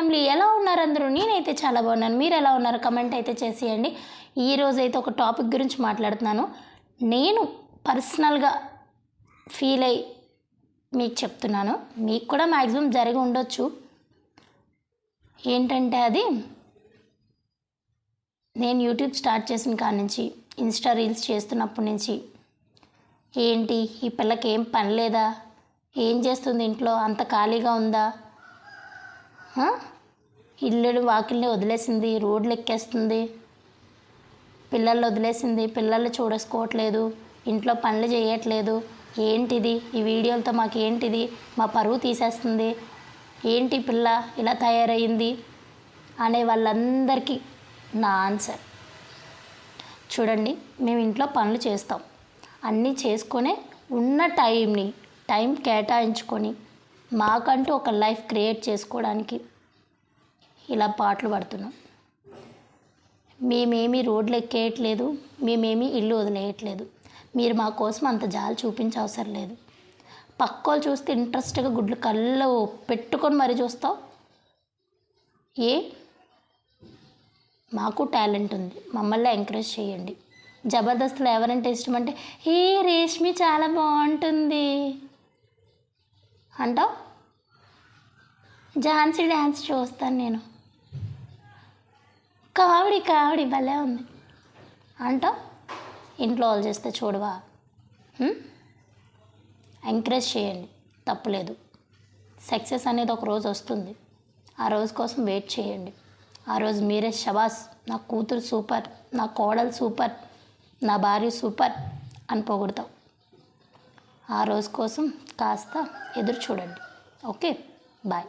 Family ఎలా ఉన్నారు అందరూ? నేనైతే చాలా బాగున్నాను. మీరు ఎలా ఉన్నారు? కమెంట్ అయితే చేసేయండి. ఈరోజైతే అయితే ఒక టాపిక్ గురించి మాట్లాడుతున్నాను. నేను పర్సనల్గా ఫీల్ అయ్యి మీకు చెప్తున్నాను. మీకు కూడా మ్యాక్సిమం జరిగి ఉండొచ్చు. ఏంటంటే అది నేను యూట్యూబ్ స్టార్ట్ చేసిన కాడ నుంచి ఇన్స్టా రీల్స్ చేస్తున్నప్పటి నుంచి ఏంటి? ఈ పిల్లకి ఏం పని లేదా? ఏం చేస్తుంది ఇంట్లో? అంత ఖాళీగా ఉందా? ఇల్లు వాకిల్ని వదిలేసింది రోడ్లు ఎక్కేస్తుంది పిల్లల్ని వదిలేసింది పిల్లల్ని చూడసుకోవట్లేదు ఇంట్లో పనులు చేయట్లేదు. ఏంటిది? ఈ వీడియోలతో మాకు ఏంటిది మా పరువు తీసేస్తుంది. ఏంటి పిల్ల ఇలా తయారయ్యింది అనే వాళ్ళందరికీ నా ఆన్సర్. చూడండి మేము ఇంట్లో పనులు చేస్తాం. అన్నీ చేసుకొనే ఉన్న టైంని టైం కేటాయించుకొని మాకంటూ ఒక లైఫ్ క్రియేట్ చేసుకోవడానికి ఇలా పాటలు పడుతున్నాం. మేమేమీ రోడ్లు ఎక్కేయట్లేదు మేమేమీ ఇల్లు వదిలేయట్లేదు. మీరు మా కోసం అంత జాలి చూపించవసరం లేదు. పక్కోలు చూస్తే ఇంట్రెస్ట్గా గుడ్లు కళ్ళు పెట్టుకొని మరీ చూస్తావు. ఏ? మాకు టాలెంట్ ఉంది. మమ్మల్ని ఎంకరేజ్ చేయండి. జబర్దస్త్లో ఎవరంటే ఇష్టం అంటే ఏ రేష్మి చాలా బాగుంటుంది. అంటావు? ఝాన్సీ డ్యాన్స్ చూస్తాను నేను. కావిడి కావిడి భలే ఉంది. అంటావు? ఇంట్లో వాళ్ళు చేస్తే చూడవా? ఎంకరేజ్ చేయండి తప్పులేదు. సక్సెస్ అనేది ఒక రోజు వస్తుంది. ఆ రోజు కోసం వెయిట్ చేయండి. ఆ రోజు మీరే షబాస్ నా కూతురు సూపర్ నా కోడలు సూపర్ నా భార్య సూపర్ అని పోగొడతావు. ఆ రోజు కోసం కాస్త ఎదురు చూడండి. Okay bye.